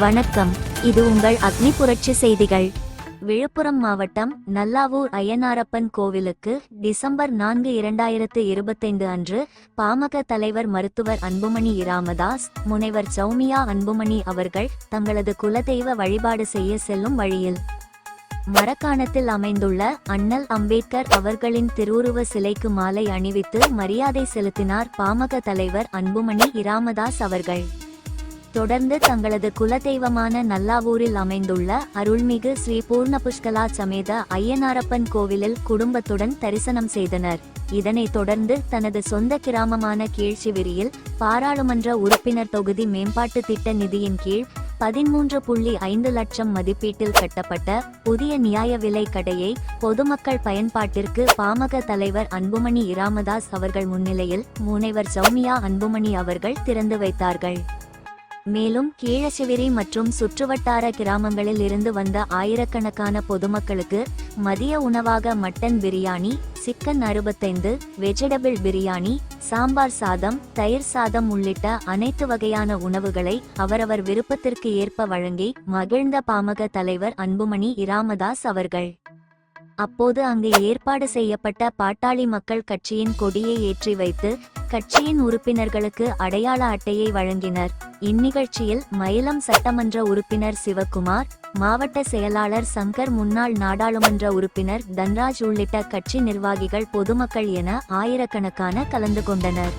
வணக்கம். இது உங்கள் அக்னி புரட்சி செய்திகள். விழுப்புரம் மாவட்டம் நல்லாவூர் அய்யனாரப்பன் கோவிலுக்கு டிசம்பர் நான்கு இரண்டாயிரத்து இருபத்தைந்து அன்று பாமக தலைவர் மருத்துவர் அன்புமணி இராமதாஸ் முனைவர் சௌமியா அன்புமணி அவர்கள் தங்களது குலதெய்வ வழிபாடு செய்ய செல்லும் வழியில் மரக்காணத்தில் அமைந்துள்ள அண்ணல் அம்பேத்கர் அவர்களின் திருவுருவ சிலைக்கு மாலை அணிவித்து மரியாதை செலுத்தினார் பாமக தலைவர் அன்புமணி இராமதாஸ் அவர்கள். தொடர்ந்து தங்களது குலதெய்வமான நல்லாவூரில் அமைந்துள்ள அருள்மிகு ஸ்ரீ பூர்ண புஷ்கலா சமேத ஐயனாரப்பன் கோவிலில் குடும்பத்துடன் தரிசனம் செய்தனர். இதனைத் தொடர்ந்து தனது சொந்த கிராமமான கீழ்ச்சிவிரியில் பாராளுமன்ற உறுப்பினர் தொகுதி மேம்பாட்டு திட்ட நிதியின் கீழ் பதிமூன்று புள்ளி ஐந்து லட்சம் மதிப்பீட்டில் கட்டப்பட்ட புதிய நியாய விலை கடையை பொதுமக்கள் பயன்பாட்டிற்கு பாமக தலைவர் அன்புமணி இராமதாஸ் அவர்கள் முன்னிலையில் முனைவர் சௌமியா அன்புமணி அவர்கள் திறந்து வைத்தார்கள். மேலும் கீழசிவிரி மற்றும் சுற்றுவட்டார கிராமங்களில் இருந்து வந்த ஆயிரக்கணக்கான பொதுமக்களுக்கு மதிய உணவாக மட்டன் பிரியாணி சிக்கன் அறுபத்தைந்து வெஜிடபிள் பிரியாணி சாம்பார் சாதம் தயிர் சாதம் உள்ளிட்ட அனைத்து வகையான உணவுகளை அவரவர் விருப்பத்திற்கு ஏற்ப வழங்கி மகிழ்ந்த பாமக தலைவர் அன்புமணி இராமதாஸ் அவர்கள். அப்போது அங்கு ஏற்பாடு செய்யப்பட்ட பாட்டாளி மக்கள் கட்சியின் கொடியை ஏற்றி வைத்து கட்சியின் உறுப்பினர்களுக்கு அடையாள அட்டையை வழங்கினர். இந்நிகழ்ச்சியில் மயிலம் சட்டமன்ற உறுப்பினர் சிவக்குமார் மாவட்ட செயலாளர் சங்கர் முன்னாள் நாடாளுமன்ற உறுப்பினர் தன்ராஜ் உள்ளிட்ட கட்சி நிர்வாகிகள் பொதுமக்கள் என ஆயிரக்கணக்கான கலந்து கொண்டனர்.